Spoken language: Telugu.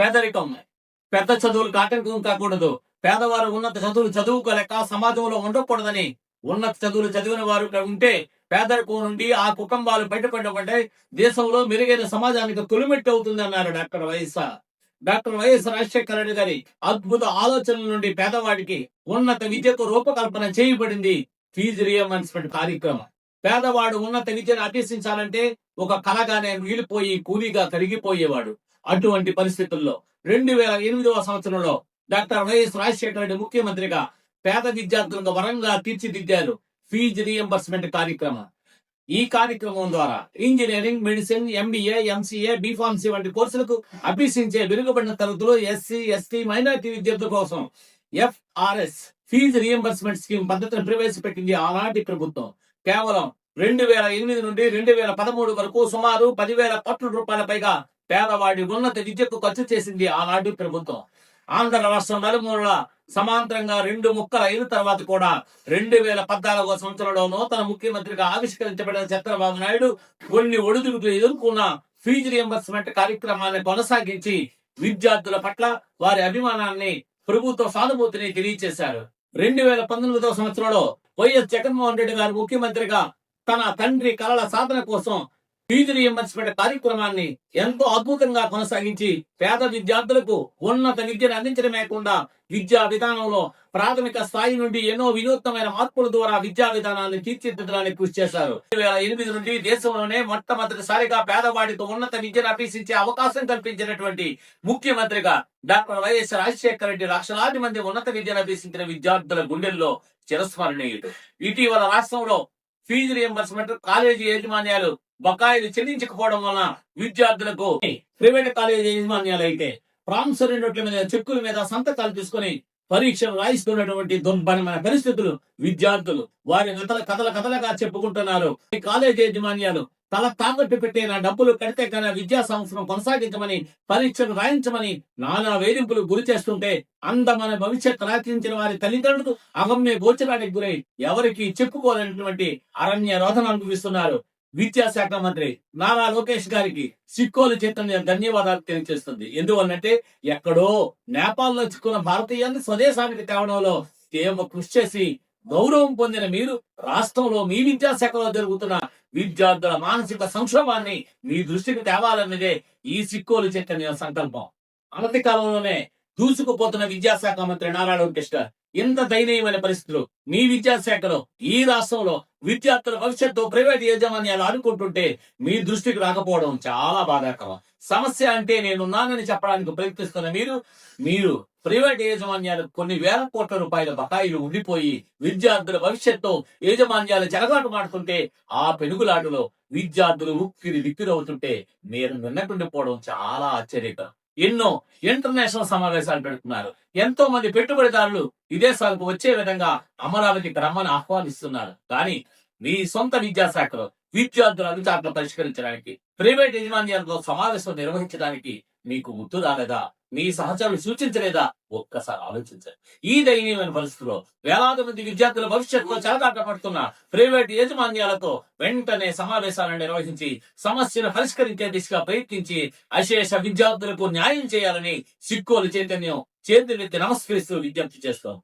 పేదరికం పెద్ద చదువులకు ఆటంకం కాకూడదు. పేదవారు ఉన్నత చదువులు చదువుకోలేక సమాజంలో ఉండకూడదని ఉన్నత చదువులు చదివిన వారు ఉంటే పేదరికం నుండి ఆ కుటుంబాలు బయటపడబడ్డే దేశంలో మెరుగైన సమాజానికి తొలిమెట్టు అవుతుంది అన్నారు doctor YSR doctor YS Rajasekhara Reddy garu అద్భుత ఆలోచనల నుండి పేదవాడికి ఉన్నత విద్యకు రూపకల్పన చేయబడింది ఫీజు రియంబర్స్మెంట్ కార్యక్రమం. పేదవాడు ఉన్నత విద్యను అభ్యసించాలంటే ఒక కళగానే మిగిలిపోయి కూలీగా కరిగిపోయేవాడు అటువంటి పరిస్థితుల్లో రెండు వేల ఎనిమిదవ సంవత్సరంలో డాక్టర్ వైఎస్ రాజశేఖర రెడ్డి ముఖ్యమంత్రిగా పేద విద్యార్థులకు వరంగా తీర్చిదిద్దారు ఫీజు రియంబర్స్మెంట్ కార్యక్రమం. ఈ కార్యక్రమం ద్వారా engineering medicine MBA MCA B pharmacy వంటి కోర్సులకు అభ్యసించే వెనుకబడిన తరగతులు ఎస్సీ ఎస్టీ మైనారిటీ విద్యార్థుల కోసం ఎఫ్ఆర్ఎస్ ఫీజు రియంబర్స్మెంట్ స్కీమ్ పద్ధతిని ప్రవేశపెట్టింది ఆనాటి ప్రభుత్వం. కేవలం రెండు వేల ఎనిమిది నుండి రెండు వేల పదమూడు వరకు సుమారు పదివేల కోట్ల రూపాయల పైగా పేదవాడి ఉన్నత విద్యకు ఖర్చు చేసింది ఆనాటి ప్రభుత్వం. ఆంధ్ర రాష్ట్రం నలుమూలల సమాంతరంగా రెండు ముక్కలు అయిన తర్వాత కూడా రెండు వేల పద్నాలుగో సంవత్సరంలో నూతన ముఖ్యమంత్రిగా ఆవిష్కరించబడిన చంద్రబాబు నాయుడు కొన్ని ఒడిదుడుకులు ఎదుర్కొన్న ఫీజు రియంబర్స్మెంట్ కార్యక్రమాన్ని కొనసాగించి విద్యార్థుల పట్ల వారి అభిమానాన్ని ప్రభుత్వ సానుభూతిని తెలియజేశారు రెండు వేల పంతొమ్మిదవ సంవత్సరంలో వైఎస్ జగన్మోహన్ రెడ్డి గారు ముఖ్యమంత్రిగా తన తండ్రి కలల సాధన కోసం ఫీజు రియంబర్స్మెంట్ కార్యక్రమాన్ని ఎంతో అద్భుతంగా కొనసాగించి పేద విద్యార్థులకు ఉన్నత విద్యను అందించడమే కాకుండా విద్యా విధానంలో ప్రాథమిక స్థాయి నుండి ఎన్నో వినూత్నమైన మార్పుల ద్వారా విద్యా విధానాన్ని తీర్చిదిద్దడానికి కృషి చేశారు. ఎనిమిది నుండి దేశంలోనే మొట్టమొదటిసారిగా పేదవాడితో ఉన్నత విద్యను అభ్యసించే అవకాశం కల్పించినటువంటి ముఖ్యమంత్రిగా డాక్టర్ వైఎస్ రాజశేఖర రెడ్డి లక్షలాది మంది ఉన్నత విద్యను అభ్యసించిన విద్యార్థుల గుండెల్లో చిరస్మరణీయుడు. ఇటీవల రాష్ట్రంలో ఫీజు రియంబర్స్మెంట్ కాలేజీ యాజమాన్యాలు బకాయిలు చెల్లించకపోవడం వలన విద్యార్థులకు ప్రైవేట్ కాలేజీ యాజమాన్యాలు అయితే ప్రామిసరీ నోట్ల మీద చెక్కుల మీద సంతకాలు తీసుకొని పరీక్షలు రాయిస్తున్నటువంటి దుర్భరమైన పరిస్థితులు విద్యార్థులు వారి కథల కథల కథలుగా చెప్పుకుంటున్నారు. ఈ కాలేజీ యాజమాన్యాలు తల తాకట్టు పెట్టి నా డబ్బులు కడితే కన్నా విద్యా సంవత్సరం కొనసాగించమని పరీక్షలు రాయించమని నానా వేధింపులు గురి చేస్తుంటే అందమైన భవిష్యత్ రాచించిన వారి తల్లిదండ్రులు అగమ్య గోచరానికి గురై ఎవరికి చెప్పుకోలేనటువంటి అరణ్య రోధన అనుభవిస్తున్నారు విద్యాశాఖ మంత్రి నారా లోకేష్ గారికి సిక్కోలు చైతన్య ధన్యవాదాలు తెలియజేస్తుంది. ఎందువల్లంటే ఎక్కడో నేపాల్లో చిక్కున్న భారతీయాన్ని స్వదేశానికి తేవడంలో ఏమో కృషి చేసి గౌరవం పొందిన మీరు రాష్ట్రంలో మీ విద్యాశాఖలో జరుగుతున్న విద్యార్థుల మానసిక సంక్షోభాన్ని మీ దృష్టికి తేవాలన్నదే ఈ సిక్కోలు చైతన్య సంకల్పం. అనతి కాలంలోనే దూసుకుపోతున్న విద్యాశాఖ మంత్రి నారా లోకేష్ గారు. ఇంత దయనీయమైన పరిస్థితులు మీ విద్యాశాఖలో ఈ రాష్ట్రంలో విద్యార్థుల భవిష్యత్తు ప్రైవేట్ యాజమాన్యాలు అనుకుంటుంటే మీ దృష్టికి రాకపోవడం చాలా బాధాకరం. సమస్య అంటే నేనున్నానని చెప్పడానికి ప్రయత్నిస్తున్న మీరు మీరు ప్రైవేట్ యాజమాన్యాలకు కొన్ని వేల కోట్ల రూపాయల బకాయిలు ఉండిపోయి విద్యార్థుల భవిష్యత్తు యాజమాన్యాలు జలగాటు మాడుతుంటే ఆ పెనుగులాటలో విద్యార్థులు ఉక్కిరి దిక్కిరవుతుంటే అవుతుంటే మీరు నిన్నట్టుండిపోవడం చాలా ఆశ్చర్యకరం. ఎన్నో ఇంటర్నేషనల్ సమావేశాలు పెడుతున్నారు. ఎంతో మంది పెట్టుబడిదారులు విదేశాలకు వచ్చే విధంగా అమరావతికి రమ్మని ఆహ్వానిస్తున్నారు. కానీ మీ సొంత విద్యాశాఖలో విద్యార్థుల అభిచాట్లు పరిష్కరించడానికి ప్రైవేట్ యజమాన్యాలతో సమావేశం నిర్వహించడానికి మీకు గుర్తు రాలేదా? మీ సహచరులు సూచించలేదా? ఒక్కసారి ఆలోచించండి. ఈ దయనీయమైన పరిస్థితిలో వేలాది మంది విద్యార్థుల భవిష్యత్తులో చెలగాట పడుతున్న ప్రైవేట్ యాజమాన్యాలతో వెంటనే సమావేశాలను నిర్వహించి సమస్యను పరిష్కరించే దిశగా ప్రయత్నించి అశేష విద్యార్థులకు న్యాయం చేయాలని సిక్కోలు చైతన్యం చేతులెత్తి నమస్కరిస్తూ విజ్ఞప్తి చేస్తాం.